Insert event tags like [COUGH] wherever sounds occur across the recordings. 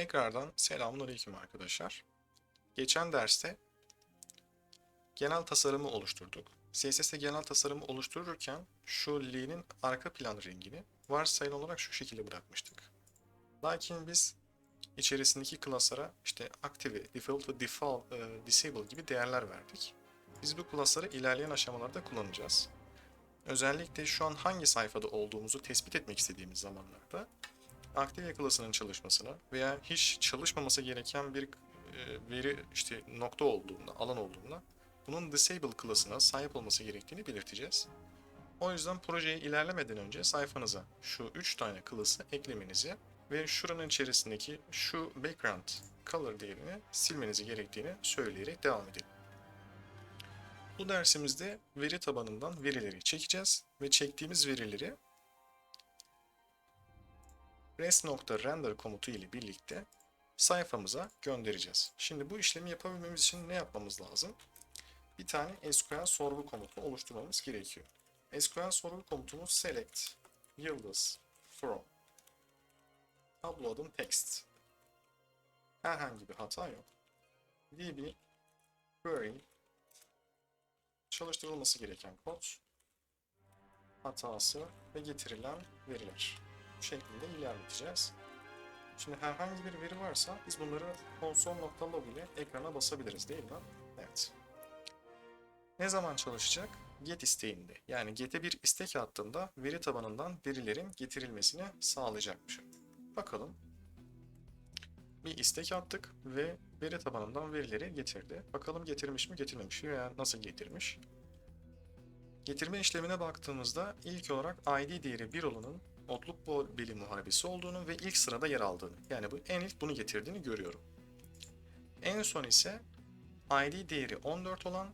Tekrardan selamünaleyküm arkadaşlar. Geçen derste genel tasarımı oluşturduk. CSS'te genel tasarımı oluştururken şu Lee'nin arka plan rengini varsayılan olarak şu şekilde bırakmıştık. Lakin biz içerisindeki klaslara işte active, default ve default, e, disable gibi değerler verdik. Biz bu klasları ilerleyen aşamalarda kullanacağız. Özellikle şu an hangi sayfada olduğumuzu tespit etmek istediğimiz zamanlarda aktive klasının çalışmasını veya hiç çalışmaması gereken bir e, veri işte nokta olduğunda, alan olduğunda bunun disable klasına sahip olması gerektiğini belirteceğiz. O yüzden projeye ilerlemeden önce sayfanıza şu 3 tane klası eklemenizi ve şuranın içerisindeki şu background color değerini silmenizi gerektiğini söyleyerek devam edelim. Bu dersimizde veri tabanından verileri çekeceğiz ve çektiğimiz verileri res.render komutu ile birlikte sayfamıza göndereceğiz. Şimdi bu işlemi yapabilmemiz için ne yapmamız lazım? Bir tane SQL sorgu komutu oluşturmamız gerekiyor. SQL sorgu komutumuz select yıldız from tablo adım text. Herhangi bir hata yok. db query çalıştırılması gereken kod hatası ve getirilen veriler bu şekilde ilerleteceğiz. Şimdi herhangi bir veri varsa biz bunları console.log ile ekrana basabiliriz değil mi? Evet. Ne zaman çalışacak? Get isteğinde. Yani get'e bir istek attığında veri tabanından verilerin getirilmesini sağlayacakmış. Bakalım. Bir istek attık ve veri tabanından verileri getirdi. Bakalım getirmiş mi getirmemiş mi veya nasıl getirmiş. Getirme işlemine baktığımızda ilk olarak ID değeri 1 olanın otluk beli muharebesi olduğunu ve ilk sırada yer aldığını. Yani bu en ilk bunu getirdiğini görüyorum. En son ise ID değeri 14 olan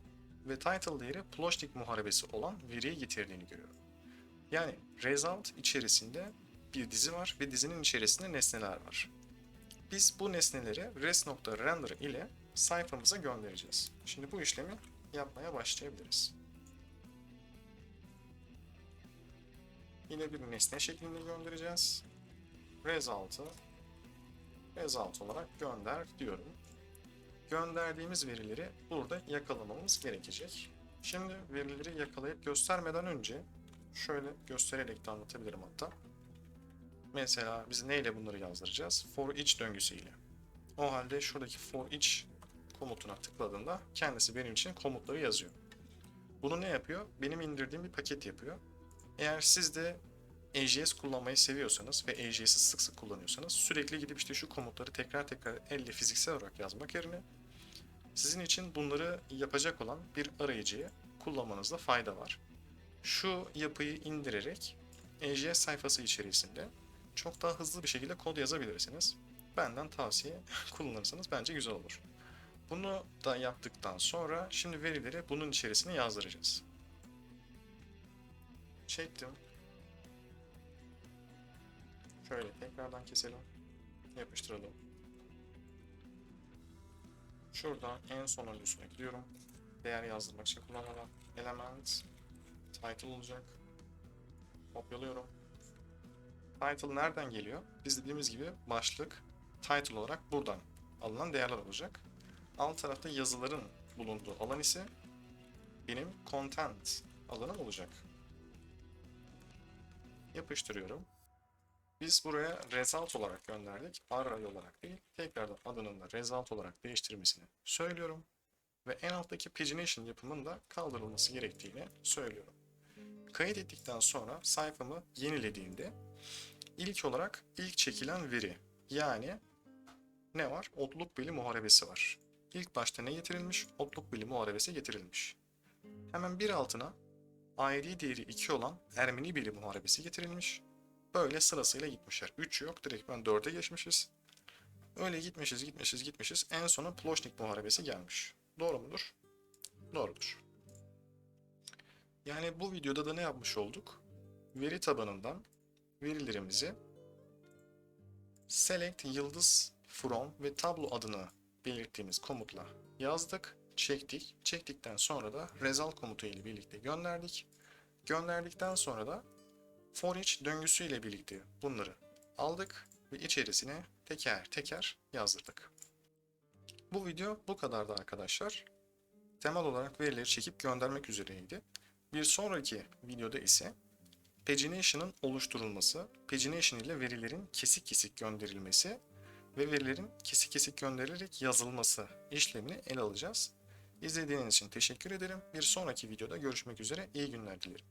ve title değeri ploşnik muharebesi olan veriyi getirdiğini görüyorum. Yani result içerisinde bir dizi var ve dizinin içerisinde nesneler var. Biz bu nesneleri res.render ile sayfamıza göndereceğiz. Şimdi bu işlemi yapmaya başlayabiliriz. Yine bir nesne şeklinde göndereceğiz. Result'ı result olarak gönder diyorum. Gönderdiğimiz verileri burada yakalamamız gerekecek. Şimdi verileri yakalayıp göstermeden önce şöyle göstererek de anlatabilirim hatta. Mesela biz neyle bunları yazdıracağız? For each döngüsüyle. O halde şuradaki for each komutuna tıkladığında kendisi benim için komutları yazıyor. Bunu ne yapıyor? Benim indirdiğim bir paket yapıyor. Eğer siz de AJS kullanmayı seviyorsanız ve AJS'i sık sık kullanıyorsanız sürekli gidip işte şu komutları tekrar tekrar elle fiziksel olarak yazmak yerine sizin için bunları yapacak olan bir arayıcıyı kullanmanızda fayda var. Şu yapıyı indirerek AJS sayfası içerisinde çok daha hızlı bir şekilde kod yazabilirsiniz. Benden tavsiye [LAUGHS] kullanırsanız bence güzel olur. Bunu da yaptıktan sonra şimdi verileri bunun içerisine yazdıracağız. Çektim. Şöyle tekrardan keselim. Yapıştıralım. Şuradan en sonuncusuna gidiyorum. Değer yazdırmak için kullanılan element title olacak. Kopyalıyorum. Title nereden geliyor? Biz dediğimiz gibi başlık title olarak buradan alınan değerler olacak. Alt tarafta yazıların bulunduğu alan ise benim content alanım olacak. Yapıştırıyorum. Biz buraya result olarak gönderdik. Array olarak değil. Tekrardan adının da result olarak değiştirmesini söylüyorum. Ve en alttaki pagination yapımının da kaldırılması gerektiğini söylüyorum. Kayıt ettikten sonra sayfamı yenilediğimde ilk olarak ilk çekilen veri yani ne var? Otluk beli muharebesi var. İlk başta ne getirilmiş? Otluk beli muharebesi getirilmiş. Hemen bir altına ID değeri 2 olan Ermeni beli muharebesi getirilmiş. Böyle sırasıyla gitmişler. 3 yok direkt ben 4'e geçmişiz. Öyle gitmişiz gitmişiz gitmişiz. En sona Ploşnik muharebesi gelmiş. Doğru mudur? Doğrudur. Yani bu videoda da ne yapmış olduk? Veri tabanından verilerimizi select yıldız from ve tablo adını belirttiğimiz komutla yazdık, çektik. Çektikten sonra da result komutu ile birlikte gönderdik. Gönderdikten sonra da for each döngüsü ile birlikte bunları aldık ve içerisine teker teker yazdırdık. Bu video bu kadardı arkadaşlar. Temel olarak verileri çekip göndermek üzereydi. Bir sonraki videoda ise Pagination'ın oluşturulması, Pagination ile verilerin kesik kesik gönderilmesi ve verilerin kesik kesik gönderilerek yazılması işlemini ele alacağız. İzlediğiniz için teşekkür ederim. Bir sonraki videoda görüşmek üzere. İyi günler dilerim.